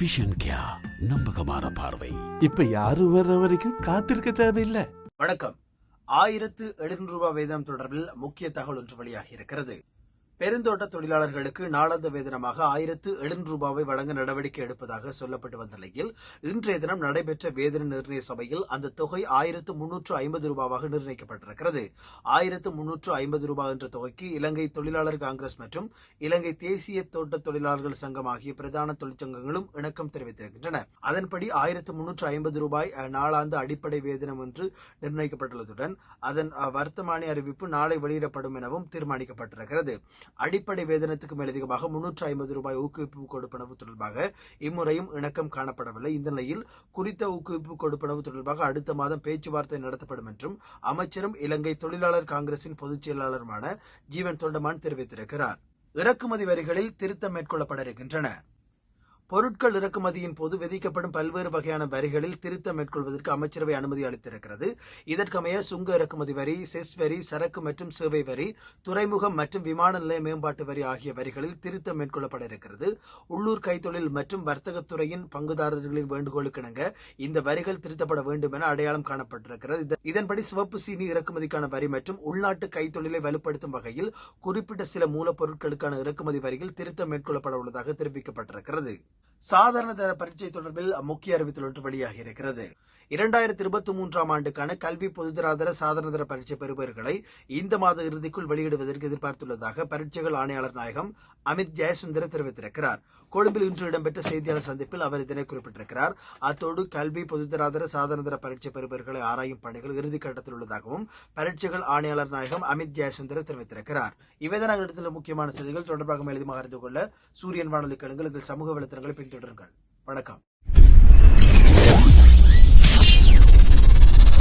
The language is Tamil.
விஷன் கியா நம்பகமான பார்வை. இப்ப யாரும் வர்ற வரைக்கும் காத்திருக்க தேவையில்லை. வணக்கம். ஆயிரத்து எழுநூறு ரூபாய் வேதனம் தொடர்பில் முக்கிய தகவல் ஒன்று வெளியாகி இருக்கிறது. பெருந்தோட்ட தொழிலாளர்களுக்கு நாளாந்த வேதனமாக ஆயிரத்து எழுநூறு ரூபாவை வழங்க நடவடிக்கை எடுப்பதாக சொல்லப்பட்டு வந்த நிலையில் இன்றைய தினம் நடைபெற்ற வேதன நிர்ணய சபையில் அந்த தொகை ஆயிரத்து முன்னூற்று ஐம்பது ரூபாவாக நிர்ணயிக்கப்பட்டிருக்கிறது. ஆயிரத்து முன்னூற்று ஐம்பது ரூபாய் என்ற தொகைக்கு இலங்கை தொழிலாளர் காங்கிரஸ் மற்றும் இலங்கை தேசிய தோட்ட தொழிலாளர்கள் சங்கம் ஆகிய பிரதான தொழிற்சங்கங்களும் இணக்கம் தெரிவித்திருக்கின்றன. அதன்படி ஆயிரத்து முன்னூற்று ஐம்பது ரூபாய் நாளாந்த அடிப்படை வேதனம் என்று நிர்ணயிக்கப்பட்டுள்ளதுடன் அதன் வர்த்தமானி அறிவிப்பு நாளை வெளியிடப்படும் எனவும் தீர்மானிக்கப்பட்டிருக்கிறது. அடிப்படை வேதனத்துக்கு மேலதிகமாக முன்னூற்று ஐம்பது ரூபாய் ஊக்குவிப்பு கொடுப்பனவு தொடர்பாக இம்முறையும் இணக்கம் காணப்படவில்லை. இந்த நிலையில் குறித்த ஊக்குவிப்பு கொடுப்பனவு தொடர்பாக அடுத்த மாதம் பேச்சுவார்த்தை நடத்தப்படும் என்றும் அமைச்சரும் இலங்கை தொழிலாளர் காங்கிரசின் பொதுச் செயலாளருமான ஜீவன் தொண்டமான் தெரிவித்திருக்கிறார். இறக்குமதி வரிகளில் திருத்தம் மேற்கொள்ளப்பட இருக்கின்றன. பொருட்கள் இறக்குமதியின் போது விதிக்கப்படும் பல்வேறு வகையான வரிகளில் திருத்தம் மேற்கொள்வதற்கு அமைச்சரவை அனுமதி அளித்திருக்கிறது. இதற்கமைய சுங்க இறக்குமதி வரி செஸ் வரி சரக்கு மற்றும் சேவை வரி துறைமுகம் மற்றும் விமான நிலைய மேம்பாட்டு வரி ஆகிய வரிகளில் திருத்தம் மேற்கொள்ளப்பட இருக்கிறது உள்ளூர் கைத்தொழில் மற்றும் வர்த்தகத்துறையின் பங்குதாரர்களின் வேண்டுகோளுக்கிணங்க இந்த வரிகள் திருத்தப்பட வேண்டும் என அடையாளம் காணப்பட்டிருக்கிறது. இதன்படி சிவப்பு சீனி இறக்குமதிக்கான வரி மற்றும் உள்நாட்டு கைத்தொழிலை வலுப்படுத்தும் வகையில் குறிப்பிட்ட சில மூலப்பொருட்களுக்கான இறக்குமதி வரியில் திருத்தம் மேற்கொள்ளப்பட உள்ளதாக தெரிவிக்கப்பட்டிருக்கிறது. சாதாரண தர பரீட்சை தொடர்பில் முக்கிய அறிவித்தல் ஒன்று வெளியாகி இருக்கிறது. இரண்டாயிரத்தி இருபத்தி மூன்றாம் ஆண்டுக்கான கல்வி பொதுதராதர சாதாரண தர பரீட்சை பெறுபவர்களை இந்த மாத இறுதிக்குள் வெளியிடுவதற்கு எதிர்பார்த்துள்ளதாக பரீட்சைகள் ஆணையாளர் நாயகம் அமித் ஜெயசுந்தர தெரிவித்திருக்கிறார். கொழும்பில் இன்று இடம்பெற்ற செய்தியாளர் சந்திப்பில் அவர் இதனை குறிப்பிட்டிருக்கிறார். அத்தோடு கல்வி பொதுதராதர சாதாரண தர பரீட்சை பெறுபவர்களை ஆராயும் பணிகள் இறுதிக்கட்டத்தில் உள்ளதாகவும் பரீட்சைகள் ஆணையாளர் நாயகம் அமித் ஜெயசுந்தர தெரிவித்திருக்கிறார். இவைதான் நாங்கள் எடுத்துள்ள முக்கியமான செய்திகள். தொடர்பாக மேலதிகமாக அறிந்து கொள்ள சூரியன் வானொலி கழுங்கள் எங்கள் சமூக வலைத்தளங்களை பின்தொடருங்கள். வணக்கம்.